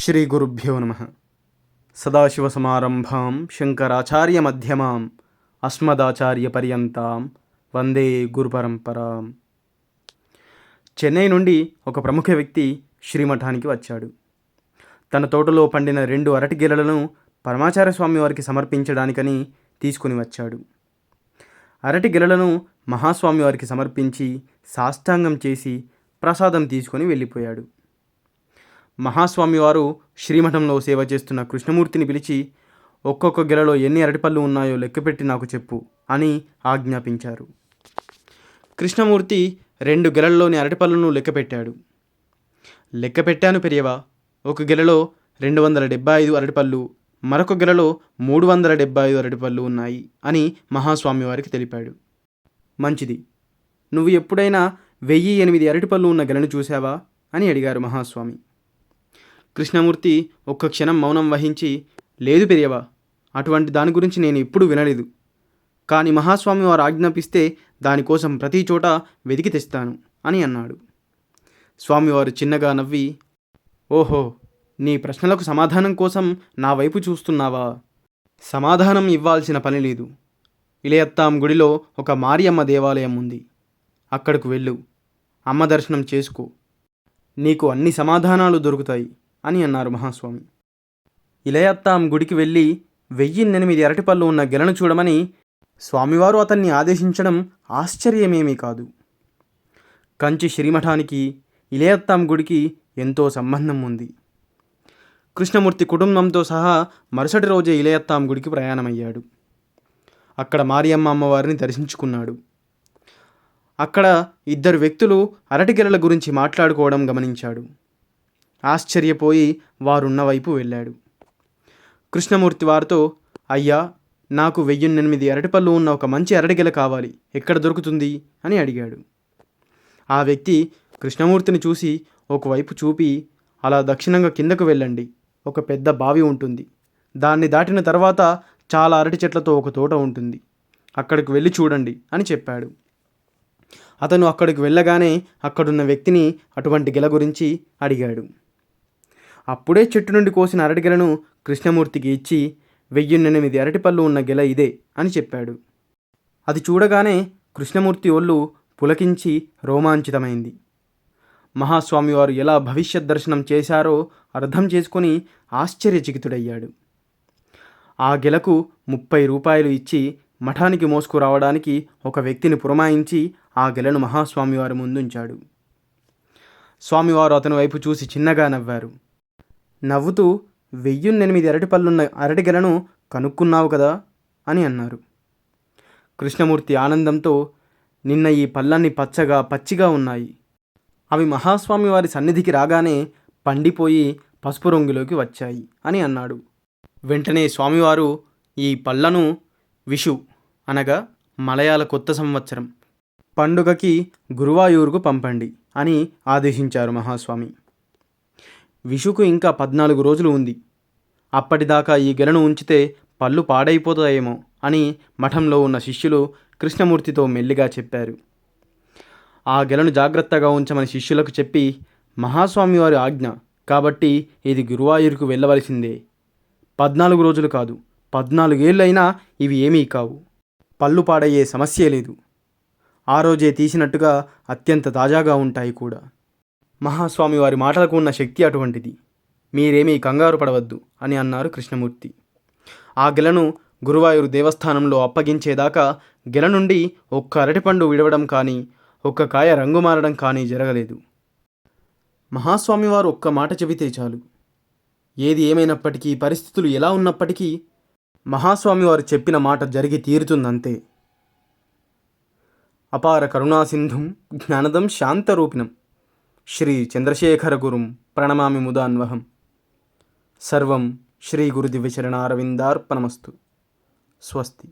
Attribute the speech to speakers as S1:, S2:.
S1: శ్రీ గురుభ్యో నమ. మధ్యమాం అష్మదాచార్య పర్యంతాం వందే గురుపరంపరాం. చెన్నై నుండి ఒక ప్రముఖ వ్యక్తి శ్రీమఠానికి వచ్చాడు. తన తోటలో పండిన రెండు అరటి గెలలను పరమాచార్య స్వామి వారికి సమర్పించడానికని తీసుకుని వచ్చాడు. అరటి గెలలను మహాస్వామి వారికి సమర్పించి సాష్టాంగం చేసి ప్రసాదం తీసుకొని వెళ్ళిపోయాడు. మహాస్వామి వారు శ్రీమఠంలో సేవ చేస్తున్న కృష్ణమూర్తిని పిలిచి ఒక్కొక్క గెలలో ఎన్ని అరటిపళ్ళు ఉన్నాయో లెక్కపెట్టి నాకు చెప్పు అని ఆజ్ఞాపించారు. కృష్ణమూర్తి రెండు గెలల్లోని అరటిపళ్ళను లెక్కపెట్టాడు. లెక్కపెట్టాను పెరియవా ఒక గెలలో రెండు వందల డెబ్బై ఐదు అరటిపళ్ళు మరొక గెలలో మూడు వందల డెబ్బై ఐదు అరటిపళ్ళు ఉన్నాయి అని మహాస్వామి వారికి తెలిపాడు. మంచిది. నువ్వు ఎప్పుడైనా వెయ్యి ఎనిమిది అరటిపళ్ళు ఉన్న గెలను చూశావా? అని అడిగారు మహాస్వామి. కృష్ణమూర్తి ఒక్క క్షణం మౌనం వహించి లేదు పెరియవా అటువంటి దాని గురించి నేను ఎప్పుడూ వినలేదు. కానీ మహాస్వామి వారు ఆజ్ఞాపిస్తే దానికోసం ప్రతి చోట వెతికి తెస్తాను అని అన్నాడు. స్వామివారు చిన్నగా నవ్వి ఓహో నీ ప్రశ్నలకు సమాధానం కోసం నా వైపు చూస్తున్నావా? సమాధానం ఇవ్వాల్సిన పని లేదు. ఇలయత్తాం గుడిలో ఒక మారియమ్మ దేవాలయం ఉంది. అక్కడకు వెళ్ళు. అమ్మ దర్శనం చేసుకో. నీకు అన్ని సమాధానాలు దొరుకుతాయి. అని అన్నారు మహాస్వామి. ఇలయత్తాం గుడికి వెళ్ళి వెయ్యిన్నెనిమిది అరటిపళ్ళు ఉన్న గెలను చూడమని స్వామివారు అతన్ని ఆదేశించడం ఆశ్చర్యమేమీ కాదు. కంచి శ్రీమఠానికి ఇలయత్తాం గుడికి ఎంతో సంబంధం ఉంది. కృష్ణమూర్తి కుటుంబంతో సహా మరుసటి రోజే ఇలయత్తాం గుడికి ప్రయాణమయ్యాడు. అక్కడ మారియమ్మ అమ్మవారిని దర్శించుకున్నాడు. అక్కడ ఇద్దరు వ్యక్తులు అరటిగెలల గురించి మాట్లాడుకోవడం గమనించాడు. ఆశ్చర్యపోయి వారున్న వైపు వెళ్ళాడు. కృష్ణమూర్తి వారితో అయ్యా నాకు వెయ్యిన్నెనిమిది అరటిపళ్ళు ఉన్న ఒక మంచి అరటిగెల కావాలి. ఎక్కడ దొరుకుతుంది? అని అడిగాడు. ఆ వ్యక్తి కృష్ణమూర్తిని చూసి ఒకవైపు చూపి అలా దక్షిణంగా కిందకు వెళ్ళండి. ఒక పెద్ద బావి ఉంటుంది. దాన్ని దాటిన తర్వాత చాలా అరటి చెట్లతో ఒక తోట ఉంటుంది. అక్కడికి వెళ్ళి చూడండి అని చెప్పాడు. అతను అక్కడికి వెళ్ళగానే అక్కడున్న వ్యక్తిని అటువంటి గెల గురించి అడిగాడు. అప్పుడే చెట్టు నుండి కోసిన అరటిగెలను కృష్ణమూర్తికి ఇచ్చి వెయ్యిన్నెనిమిది అరటిపళ్ళు ఉన్న గెల ఇదే అని చెప్పాడు. అది చూడగానే కృష్ణమూర్తి ఒళ్ళు పులకించి రోమాంచితమైంది. మహాస్వామివారు ఎలా భవిష్యత్ దర్శనం చేశారో అర్థం చేసుకొని ఆశ్చర్యచకితుడయ్యాడు. ఆ గెలకు ముప్పై రూపాయలు ఇచ్చి మఠానికి మోసుకురావడానికి ఒక వ్యక్తిని పురమాయించి ఆ గెలను మహాస్వామివారు ముందుంచాడు. స్వామివారు అతని వైపు చూసి చిన్నగా నవ్వారు. నవ్వుతూ వెయ్యున్నెనిమిది అరటిపళ్ళున్న అరటిగెలను కనుక్కున్నావు కదా? అని అన్నారు. కృష్ణమూర్తి ఆనందంతో నిన్న ఈ పళ్ళన్ని పచ్చగా పచ్చిగా ఉన్నాయి. అవి మహాస్వామి వారి సన్నిధికి రాగానే పండిపోయి పసుపు రంగులోకి వచ్చాయి అని అన్నాడు. వెంటనే స్వామివారు ఈ పళ్ళను విషు అనగా మలయాళ కొత్త సంవత్సరం. పండుగకి గురువాయూరుకు పంపండి అని ఆదేశించారు మహాస్వామి. విషుకు ఇంకా పద్నాలుగు రోజులు ఉంది. అప్పటిదాకా ఈ గెలను ఉంచితే పళ్ళు పాడైపోతాయేమో అని మఠంలో ఉన్న శిష్యులు కృష్ణమూర్తితో మెల్లిగా చెప్పారు. ఆ గెలను జాగ్రత్తగా ఉంచమని శిష్యులకు చెప్పి మహాస్వామి వారి ఆజ్ఞ. కాబట్టి ఇది గురువాయూరుకు వెళ్ళవలసిందే. పద్నాలుగు రోజులు కాదు పద్నాలుగేళ్ళైనా ఇవి ఏమీ కావు. పళ్ళు పాడయ్యే సమస్యే లేదు. ఆ రోజే తీసినట్టుగా అత్యంత తాజాగా ఉంటాయి కూడా. మహాస్వామి వారి మాటలకు ఉన్న శక్తి అటువంటిది. మీరేమీ కంగారు పడవద్దు అని అన్నారు కృష్ణమూర్తి. ఆ గెలను గురువాయూరు దేవస్థానంలో అప్పగించేదాకా గెల నుండి ఒక్క అరటిపండు విడవడం కానీ ఒక్క కాయ రంగు మారడం కానీ జరగలేదు. మహాస్వామివారు ఒక్క మాట చెబితే చాలు. ఏది ఏమైనప్పటికీ పరిస్థితులు ఎలా ఉన్నప్పటికీ మహాస్వామి వారు చెప్పిన మాట జరిగి తీరుతుందంతే. అపార కరుణాసింధుం జ్ఞానదం శాంతరూపిణం. శ్రీ చంద్రశేఖర గురుం ప్రణమామి ముదాన్వహం. సర్వం శ్రీ గురుదివ్యచరణారవిందార్పణమస్తు. స్వస్తి.